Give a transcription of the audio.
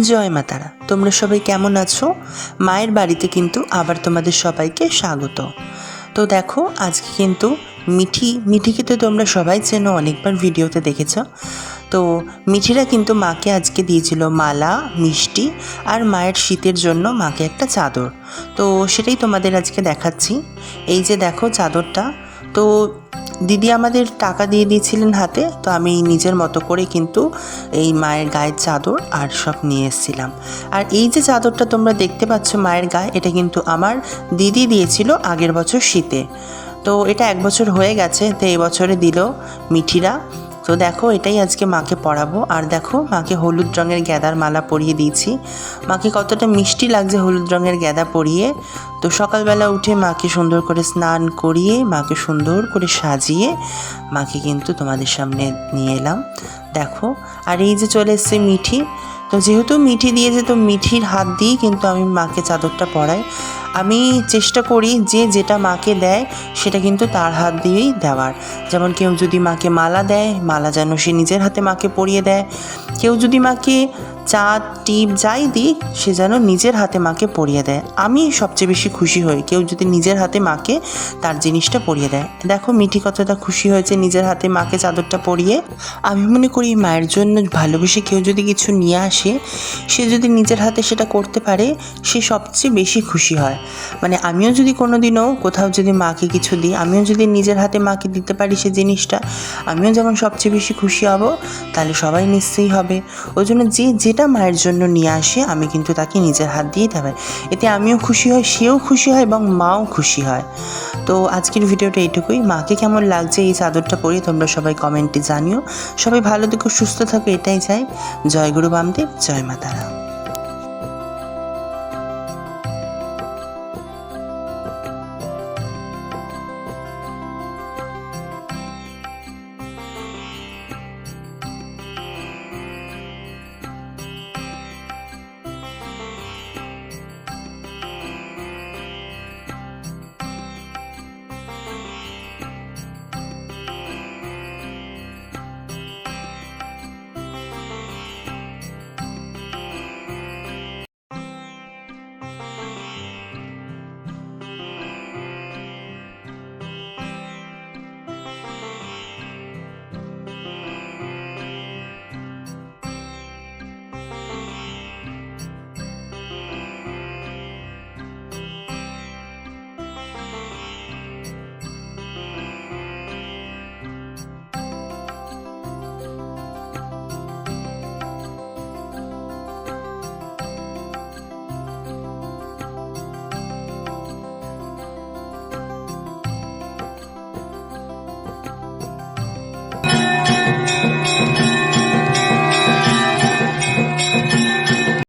জয় মা তারা। তোমরা সবাই কেমন আছো? মায়ের বাড়িতে কিন্তু আবার তোমাদের সবাইকে স্বাগত। তো দেখো, আজকে কিন্তু মিঠি, মিঠিকে তো তোমরা সবাই চেনো, অনেকবার ভিডিওতে দেখেছ। তো মিঠিরা কিন্তু মাকে আজকে দিয়েছিল মালা, মিষ্টি আর মায়ের শীতের জন্য মাকে একটা চাদর। তো সেটাই তোমাদের আজকে দেখাচ্ছি। এই যে দেখো চাদরটা, তো দিদি আমাদের টাকা দিয়ে দিয়েছিলেন হাতে, তো আমি নিজের মতো করে কিন্তু এই মায়ের গায়ের চাদর আর সব নিয়ে এসেছিলাম। আর এই যে চাদরটা তোমরা দেখতে পাচ্ছ মায়ের গায়ে, এটা কিন্তু আমার দিদি দিয়েছিল আগের বছর শীতে। তো এটা এক বছর হয়ে গেছে, তো এই বছরে দিল মিঠিরা। তো দেখো, এটাই আজকে মাকে পড়াবো। আর দেখো, মাকে হলুদ রঙের গ্যাদার মালা পরিয়ে দিয়েছি। মাকে কতটা মিষ্টি লাগছে হলুদ রঙের গ্যাদা পরিয়ে। তো সকালবেলা উঠে মাকে সুন্দর করে স্নান করিয়ে, মাকে সুন্দর করে সাজিয়ে মাকে কিন্তু তোমাদের সামনে নিয়ে এলাম। দেখো, আর এই যে চলে এসছে মিঠি। তো যেহেতু মিঠি দিয়েছে, তো মিঠির হাত দিয়েই কিন্তু আমি মাকে চাদরটা পরাই। আমি চেষ্টা করি যে যেটা মাকে দেয়, সেটা কিন্তু তার হাত দিয়েই দেওয়ার। যেমন কেউ যদি মাকে মালা দেয়, মালা যেন সে নিজের হাতে মাকে পরিয়ে দেয়। কেউ যদি মাকে চাঁদ টিপ যাই দিক, সে যেন নিজের হাতে মাকে পরিয়ে দেয়। আমি সবচেয়ে বেশি খুশি হই, কেউ যদি নিজের হাতে মাকে তার জিনিসটা পরিয়ে দেয়। দেখো, মিঠি কতটা খুশি হয়েছে নিজের হাতে মাকে চাদরটা পরিয়ে। আমি মনে করি মায়ের জন্য ভালোবেসে কেউ যদি কিছু নিয়ে আসে, সে যদি নিজের হাতে সেটা করতে পারে, সে সবচেয়ে বেশি খুশি হয়। মানে আমিও যদি কোনো দিনও কোথাও যদি মাকে কিছু দিই, আমিও যদি নিজের হাতে মাকে দিতে পারি সে জিনিসটা, আমিও যেমন সবচেয়ে বেশি খুশি হব, তাহলে সবাই নিশ্চয়ই হবে। ওই জন্য যে যে যেটা মায়ের জন্য নিয়ে আসে, আমি কিন্তু তাকে নিজের হাত দিয়ে দেবে এতে আমিও খুশি হই, সেও খুশি হয় এবং মাও খুশি হয়। তো আজকের ভিডিওটা এইটুকুই। মাকে কেমন লাগছে এই চাদরটা পরে তোমরা সবাই কমেন্টে জানিও। সবাই ভালো থেকো, সুস্থ থাকো, এটাই চাই। জয় গুরু বামদেব, জয় মাতারা